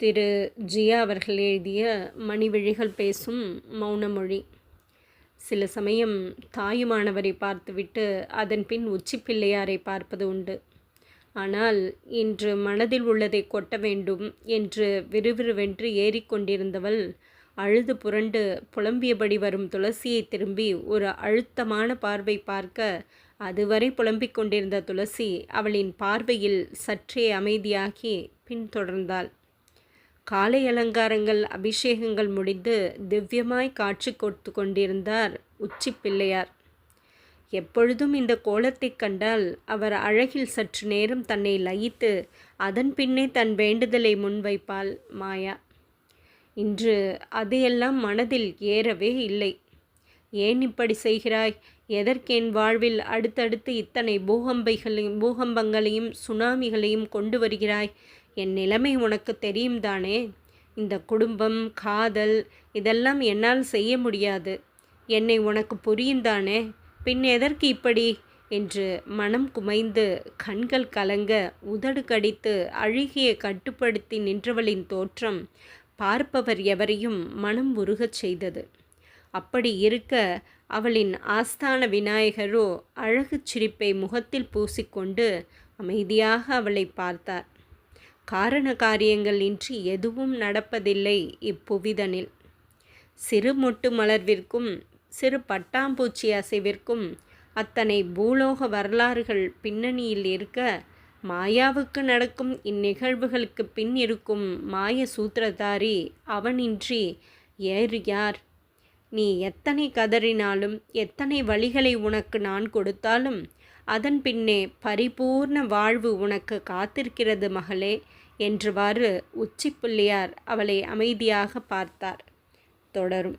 திரு ஜியா அவர்கள் எழுதிய மணிவிழிகள் பேசும் மௌனமொழி. சில சமயம் தாயுமானவரை பார்த்துவிட்டு அதன் பின் உச்சி பிள்ளையாரை பார்ப்பது உண்டு. ஆனால் இன்று மனதில் உள்ளதை கொட்ட வேண்டும் என்று விறுவிறுவென்று ஏறிக்கொண்டிருந்தவள் அழுது புரண்டு புலம்பியபடி வரும் துளசியை திரும்பி ஒரு அழுத்தமான பார்வை பார்க்க அதுவரை புலம்பிக் கொண்டிருந்த துளசி அவளின் பார்வையில் சற்றே அமைதியாகி பின்தொடர்ந்தாள். காலை அலங்காரங்கள் அபிஷேகங்கள் முடிந்து திவ்யமாய் காட்சி கொடுத்து கொண்டிருந்தார் உச்சி பிள்ளையார். எப்பொழுதும் இந்த கோலத்தைக் கண்டால் அவர் அழகில் சற்று நேரம் தன்னை லயித்து அதன் பின்னே தன் வேண்டுதலை முன்வைப்பாள் மாயா. இன்று அதையெல்லாம் மனதில் ஏறவே இல்லை. ஏன் இப்படி செய்கிறாய்? எதற்கேன் வாழ்வில் அடுத்தடுத்து இத்தனை பூகம்பைகளையும் பூகம்பங்களையும் சுனாமிகளையும் கொண்டு வருகிறாய்? என் நிலைமை உனக்கு தெரியும் தானே? இந்த குடும்பம் காதல் இதெல்லாம் என்னால் செய்ய முடியாது. என்னை உனக்கு புரியுந்தானே பின் எதற்கு இப்படி? என்று மனம் குமைந்து கண்கள் கலங்க உதடு கடித்து அழுகிய கட்டுப்படுத்தி நின்றவளின் தோற்றம் பார்ப்பவர் எவரையும் மனம் உருகச் செய்தது. அப்படி இருக்க அவளின் ஆஸ்தான விநாயகரோ அழகு சிரிப்பை முகத்தில் பூசிக்கொண்டு அமைதியாக அவளை பார்த்தார். காரண காரியங்கள் இன்றி எதுவும் நடப்பதில்லை இப்புவிதனில். சிறு மொட்டு மலர்விற்கும் சிறு பட்டாம்பூச்சி அசைவிற்கும் அத்தனை பூலோக வரலாறுகள் பின்னணியில் இருக்க மாயாவுக்கு நடக்கும் இந்நிகழ்வுகளுக்கு பின் இருக்கும் மாய சூத்திரதாரி அவனின்றி ஏறு யார் நீ எத்தனை கதறினாலும் எத்தனை வழிகளை உனக்கு நான் கொடுத்தாலும் அதன் பின்னே பரிபூர்ண வாழ்வு உனக்கு காத்திருக்கிறது மகளே என்றுவாறு உச்சி பிள்ளையார் அவளை அமைதியாக பார்த்தார். தொடரும்.